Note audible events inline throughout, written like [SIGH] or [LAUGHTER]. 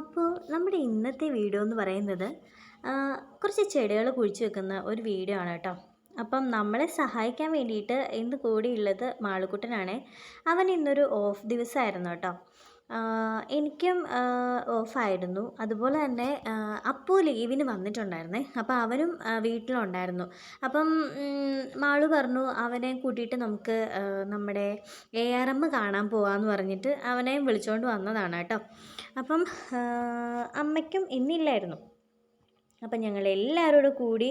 അപ്പോൾ നമ്മുടെ ഇന്നത്തെ വീഡിയോ എന്ന് പറയുന്നത് കുറച്ച് ചെടികൾ കുഴിച്ച് വെക്കുന്ന ഒരു വീഡിയോ ആണ് കേട്ടോ. അപ്പം നമ്മളെ സഹായിക്കാൻ വേണ്ടിയിട്ട് ഇന്ന് കൂടിയുള്ളത് മാളുക്കുട്ടനാണ്. അവൻ ഇന്നൊരു ഓഫ് ദിവസമായിരുന്നു കേട്ടോ. എനിക്കും ഓഫായിരുന്നു അതുപോലെ തന്നെ അപ്പു ലീവിന് വന്നിട്ടുണ്ടായിരുന്നേ. അപ്പോൾ അവനും വീട്ടിലുണ്ടായിരുന്നു. അപ്പം മാളു പറഞ്ഞു അവനെ കൂട്ടിയിട്ട് നമുക്ക് നമ്മുടെ എ ആർ എം കാണാൻ പോകാമെന്ന് പറഞ്ഞിട്ട് അവനെയും വിളിച്ചുകൊണ്ട് വന്നതാണ് കേട്ടോ. അപ്പം അമ്മയ്ക്കും ഇന്നില്ലായിരുന്നു. അപ്പം ഞങ്ങൾ എല്ലാവരോടും കൂടി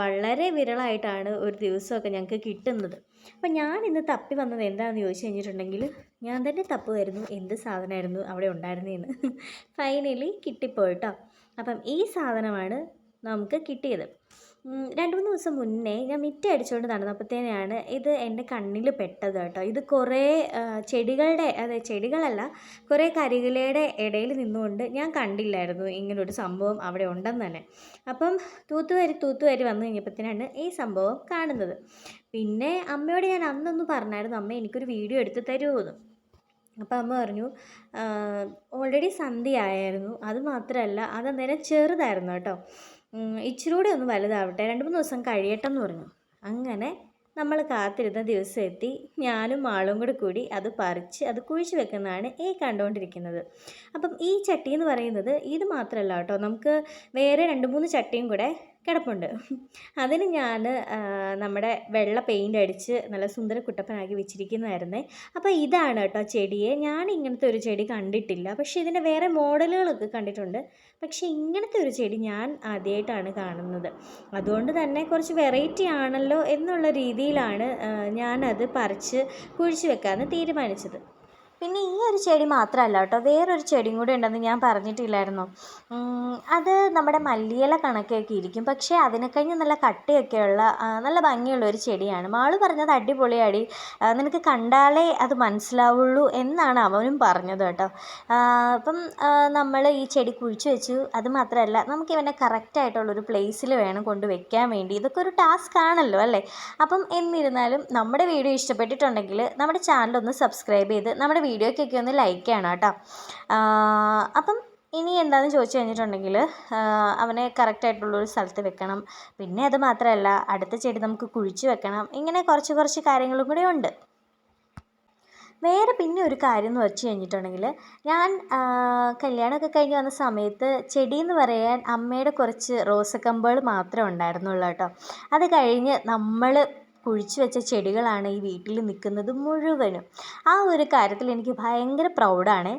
വളരെ വിരളായിട്ടാണ് ഒരു ദിവസമൊക്കെ ഞങ്ങൾക്ക് കിട്ടുന്നത്. അപ്പം ഞാൻ ഇന്ന് തപ്പി വന്നത് എന്താണെന്ന് ചോദിച്ചു കഴിഞ്ഞിട്ടുണ്ടെങ്കിൽ ഞാൻ തന്നെ തപ്പുമായിരുന്നു. എന്ത് സാധനമായിരുന്നു അവിടെ ഉണ്ടായിരുന്നതെന്ന് ഫൈനലി [LAUGHS] കിട്ടിപ്പോയിട്ടോ അപ്പം ഈ സാധനമാണ് നമുക്ക് കിട്ടിയത്. രണ്ട് മൂന്ന് ദിവസം മുന്നേ ഞാൻ മിറ്റ അടിച്ചുകൊണ്ട് നടന്നപ്പോഴത്തേനാണ് ഇത് എന്റെ കണ്ണിൽ പെട്ടത് കേട്ടോ. ഇത് കുറേ ചെടികളുടെ അതെ ചെടികളല്ല കുറേ കരികിലയുടെ ഇടയിൽ നിന്നുകൊണ്ട് ഞാൻ കണ്ടില്ലായിരുന്നു ഇങ്ങനൊരു സംഭവം അവിടെ ഉണ്ടെന്ന് തന്നെ അപ്പം തൂത്തുവരി തൂത്തുവരി വന്നു കഴിഞ്ഞപ്പോഴത്തേനാണ് ഈ സംഭവം കാണുന്നത്. പിന്നെ അമ്മയോട് ഞാൻ അന്നൊന്ന് പറഞ്ഞായിരുന്നു അമ്മ എനിക്കൊരു വീഡിയോ എടുത്ത് തരുമെന്ന് അപ്പോൾ അമ്മ പറഞ്ഞു ഓൾറെഡി സന്ധ്യ ആയിരുന്നു അത് മാത്രമല്ല അതന്നേരം ചെറുതായിരുന്നു കേട്ടോ. ഇച്ചിരി കൂടെ ഒന്ന് വലുതാവട്ടെ. രണ്ട് മൂന്ന് ദിവസം കഴിയട്ടെ എന്ന് പറഞ്ഞു. അങ്ങനെ നമ്മൾ കാത്തിരുന്ന ദിവസം എത്തി. ഞാനും ആളും കൂടെ കൂടി അത് പറിച്ച് അത് കുഴിച്ച് വെക്കുന്നതാണ് ഈ കണ്ടുകൊണ്ടിരിക്കുന്നത് അപ്പം ഈ ചട്ടി എന്ന് പറയുന്നത് ഇത് മാത്രമല്ല കേട്ടോ. നമുക്ക് വേറെ രണ്ട് മൂന്ന് ചട്ടിയും കൂടെ കിടപ്പുണ്ട്. അതിന് ഞാൻ നമ്മുടെ വെള്ള പെയിന്റ് അടിച്ച് നല്ല സുന്ദര കുട്ടപ്പനാക്കി വെച്ചിരിക്കുന്നതായിരുന്നേ. അപ്പോൾ ഇതാണ് കേട്ടോ ചെടിയെ. ഞാൻ ഇങ്ങനത്തെ ഒരു ചെടി കണ്ടിട്ടില്ല. പക്ഷേ ഇതിന്റെ വേറെ മോഡലുകളൊക്കെ കണ്ടിട്ടുണ്ട്. പക്ഷേ ഇങ്ങനത്തെ ഒരു ചെടി ഞാൻ ആദ്യമായിട്ടാണ് കാണുന്നത്. അതുകൊണ്ട് തന്നെ കുറച്ച് വെറൈറ്റി ആണല്ലോ എന്നുള്ള രീതിയിലാണ് ഞാനത് പറിച്ച് കുഴിച്ച് വെക്കാമെന്ന് തീരുമാനിച്ചത്. പിന്നെ ഈ ഒരു ചെടി മാത്രമല്ല കേട്ടോ വേറൊരു ചെടിയും കൂടി ഉണ്ടെന്ന് ഞാൻ പറഞ്ഞിട്ടില്ലായിരുന്നു. അത് നമ്മുടെ മല്ലിയില കണക്കൊക്കെ ഇരിക്കും. പക്ഷേ അതിനെക്കഴിഞ്ഞ് നല്ല കട്ടിയൊക്കെയുള്ള നല്ല ഭംഗിയുള്ള ഒരു ചെടിയാണ്. മാൾ പറഞ്ഞത് അടിപൊളിയാടി നിനക്ക് കണ്ടാലേ അത് മനസ്സിലാവുള്ളൂ എന്നാണ് അവനും പറഞ്ഞത് കേട്ടോ. അപ്പം നമ്മൾ ഈ ചെടി കുഴിച്ചു വെച്ചു. അത് മാത്രമല്ല നമുക്ക് ഇവനെ കറക്റ്റായിട്ടുള്ളൊരു പ്ലേസിൽ വേണം കൊണ്ട് വെക്കാൻ വേണ്ടി. ഇതൊക്കെ ഒരു ടാസ്ക് ആണല്ലോ അല്ലേ? അപ്പം എന്നിരുന്നാലും നമ്മുടെ വീഡിയോ ഇഷ്ടപ്പെട്ടിട്ടുണ്ടെങ്കിൽ നമ്മുടെ ചാനൽ ഒന്ന് സബ്സ്ക്രൈബ് ചെയ്ത് നമ്മുടെ വീഡിയോയ്ക്കൊക്കെ ഒന്ന് ലൈക്ക് ചെയ്യണം കേട്ടോ. അപ്പം ഇനി എന്താണെന്ന് ചോദിച്ചു കഴിഞ്ഞിട്ടുണ്ടെങ്കിൽ അവനെ കറക്റ്റായിട്ടുള്ളൊരു സ്ഥലത്ത് വെക്കണം. പിന്നെ അത് മാത്രമല്ല അടുത്ത ചെടി നമുക്ക് കുഴിച്ച് വെക്കണം. ഇങ്ങനെ കുറച്ച് കുറച്ച് കാര്യങ്ങളും കൂടെ ഉണ്ട്. വേറെ പിന്നെ ഒരു കാര്യം എന്ന് വെച്ച് കഴിഞ്ഞിട്ടുണ്ടെങ്കിൽ ഞാൻ കല്യാണമൊക്കെ കഴിഞ്ഞ് വന്ന സമയത്ത് ചെടി എന്ന് പറയാൻ അമ്മയുടെ കുറച്ച് റോസക്കമ്പുകൾ മാത്രമേ ഉണ്ടായിരുന്നുള്ളൂ കേട്ടോ. അത് കഴിഞ്ഞ് നമ്മൾ കുഴിച്ചു വെച്ച ചെടികളാണ് ഈ വീട്ടിൽ നിൽക്കുന്നത് മുഴുവനും. ആ ഒരു കാര്യത്തിൽ എനിക്ക് ഭയങ്കര പ്രൗഡാണ്.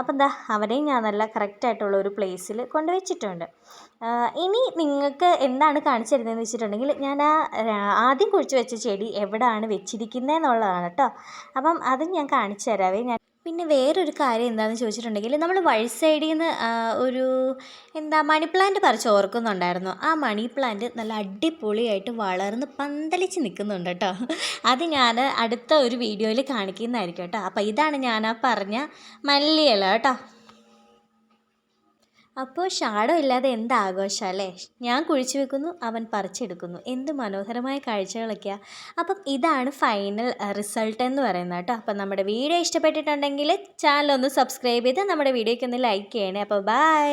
അപ്പം എന്താ അവരെയും ഞാൻ നല്ല കറക്റ്റായിട്ടുള്ള ഒരു പ്ലേസിൽ കൊണ്ടുവച്ചിട്ടുണ്ട്. ഇനി നിങ്ങൾക്ക് എന്താണ് കാണിച്ചു തരുന്നതെന്ന് വെച്ചിട്ടുണ്ടെങ്കിൽ ഞാൻ ആ ആദ്യം കുഴിച്ചു വെച്ച ചെടി എവിടെയാണ് വെച്ചിരിക്കുന്നത് എന്നുള്ളതാണ് കേട്ടോ. അപ്പം അതും ഞാൻ കാണിച്ചു തരാവേ. ഞാൻ പിന്നെ വേറൊരു കാര്യം എന്താണെന്ന് ചോദിച്ചിട്ടുണ്ടെങ്കിൽ നമ്മൾ വഴി സൈഡിൽ നിന്ന് ഒരു എന്താ മണി പ്ലാന്റ് പറിച്ച് ഓർക്കുന്നുണ്ടായിരുന്നു. ആ മണി പ്ലാന്റ് നല്ല അടിപൊളിയായിട്ട് വളർന്ന് പന്തലിച്ച് നിൽക്കുന്നുണ്ട് കേട്ടോ അത് ഞാൻ അടുത്ത ഒരു വീഡിയോയിൽ കാണിക്കുന്നതായിരിക്കും കേട്ടോ അപ്പോൾ ഇതാണ് ഞാൻ ആ പറഞ്ഞ മല്ലിയില കേട്ടോ അപ്പോൾ ഷാഡോ ഇല്ലാതെ എന്ത് ആഘോഷം അല്ലേ ഞാൻ കുഴിച്ചു വെക്കുന്നു അവൻ പറിച്ചെടുക്കുന്നു. എന്ത് മനോഹരമായ കാഴ്ചകളൊക്കെയാണ് അപ്പം ഇതാണ് ഫൈനൽ റിസൾട്ട് എന്ന് പറയുന്നത് കേട്ടോ. അപ്പം നമ്മുടെ വീഡിയോ ഇഷ്ടപ്പെട്ടിട്ടുണ്ടെങ്കിൽ ചാനൽ ഒന്ന് സബ്സ്ക്രൈബ് ചെയ്ത് നമ്മുടെ വീഡിയോയ്ക്ക് ഒന്ന് ലൈക്ക് ചെയ്യണേ. അപ്പോൾ ബൈ